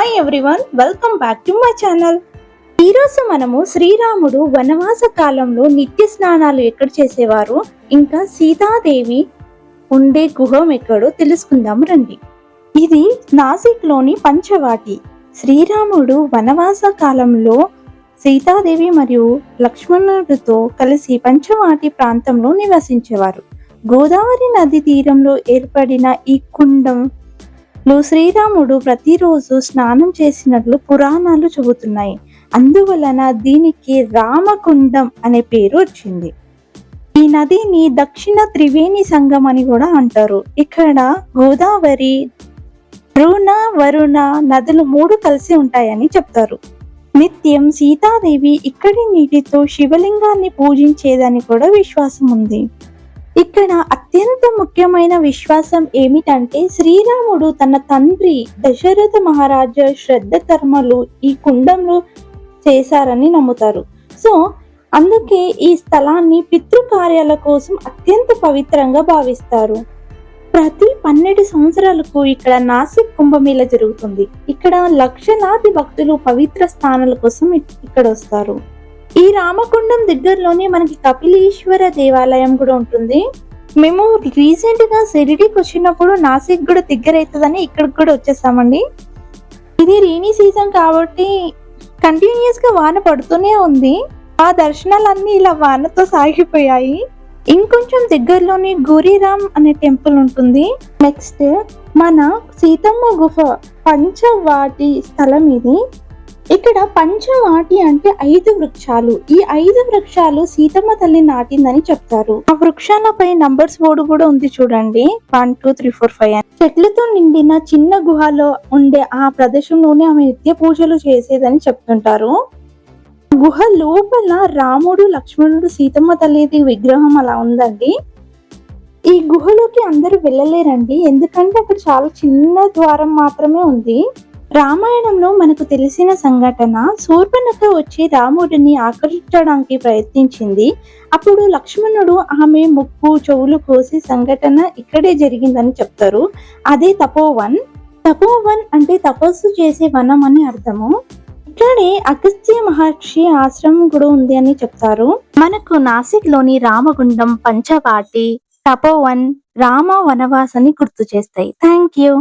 Hi everyone welcome back to my channel ఈరోజు మనము శ్రీరాముడు వనవాస కాలంలో నిత్య స్నానాలు ఎక్కడ చేసేవారు? ఇంకా సీతాదేవి ఉండే గుహం ఎక్కడో తెలుసుకుందాం రండి. ఇది నాసిక్లోని పంచవాటి. శ్రీరాముడు వనవాస కాలంలో సీతాదేవి మరియు లక్ష్మణుడితో కలిసి పంచవాటి ప్రాంతంలో నివసించేవారు. గోదావరి నది తీరంలో ఏర్పడిన ఈ కుండం శ్రీరాముడు ప్రతిరోజు స్నానం చేసినట్లు పురాణాలు చెబుతున్నాయి. అందువలన దీనికి రామకుండం అనే పేరు వచ్చింది. ఈ నదిని దక్షిణ త్రివేణి సంగం అని కూడా అంటారు. ఇక్కడ గోదావరి రుణ వరుణ నదులు మూడు కలిసి ఉంటాయని చెప్తారు. నిత్యం సీతాదేవి ఇక్కడి నీటితో శివలింగాన్ని పూజించేదని కూడా విశ్వాసం ఉంది. ఇక్కడ అత్యంత ముఖ్యమైన విశ్వాసం ఏమిటంటే శ్రీరాముడు తన తండ్రి దశరథ మహారాజా శ్రద్ధ కర్మలు ఈ కుండంలో చేశారని నమ్ముతారు. సో అందుకే ఈ స్థలాన్ని పితృకార్యాల కోసం అత్యంత పవిత్రంగా భావిస్తారు. ప్రతి పన్నెండు సంవత్సరాలకు ఇక్కడ నాసిక్ కుంభమేళ జరుగుతుంది. ఇక్కడ లక్షలాది భక్తులు పవిత్ర స్థానాల కోసం ఇక్కడ వస్తారు. ఈ రామకుండం దగ్గరలోనే మనకి కపిలేశ్వర దేవాలయం కూడా ఉంటుంది. మేము రీసెంట్గా షిరిడీకి వచ్చినప్పుడు నాసిక్ కూడా దగ్గర అవుతుందని ఇక్కడికి కూడా వచ్చేస్తామండి ఇది రైనీ సీజన్ కాబట్టి కంటిన్యూస్గా వాన పడుతూనే ఉంది. ఆ దర్శనాలన్నీ ఇలా వానతో సాగిపోయాయి. ఇంకొంచెం దగ్గరలోనే గోరీరామ్ అనే టెంపుల్ ఉంటుంది. నెక్స్ట్ మన సీతమ్మ గుహ పంచవాటి స్థలం ఇది. ఇక్కడ పంచవాటి అంటే ఐదు వృక్షాలు. ఈ ఐదు వృక్షాలు సీతమ్మ తల్లి నాటిందని చెప్తారు. ఆ వృక్షాలపై నంబర్స్ బోర్డు కూడా ఉంది చూడండి. One two three four five అని. చెట్లతో నిండిన చిన్న గుహలో ఉండే ఆ ప్రదేశంలోనే ఆమె నిత్య పూజలు చేసేదని చెప్తుంటారు. గుహ లోపల రాముడు లక్ష్మణుడు సీతమ్మ తల్లిది విగ్రహం అలా ఉందండి. ఈ గుహలోకి అందరూ వెళ్ళలేరండి. ఎందుకంటే అక్కడ చాలా చిన్న ద్వారం మాత్రమే ఉంది. రామాయణంలో మనకు తెలిసిన సంఘటన శూర్పణఖ వచ్చి రాముడిని ఆకర్షించడానికి ప్రయత్నించింది. అప్పుడు లక్ష్మణుడు ఆమె ముక్కు చెవులు కోసి సంఘటన ఇక్కడే జరిగిందని చెప్తారు. అదే తపోవన్. తపోవన్ అంటే తపస్సు చేసే వనం అని అర్థము. ఇక్కడే అగస్త్య మహర్షి ఆశ్రమం కూడా ఉంది అని చెప్తారు. మనకు నాసిక్లోని రామగుండం పంచవాటి తపోవన్ రామ వనవాసని గుర్తు చేస్తాయి. Thank you.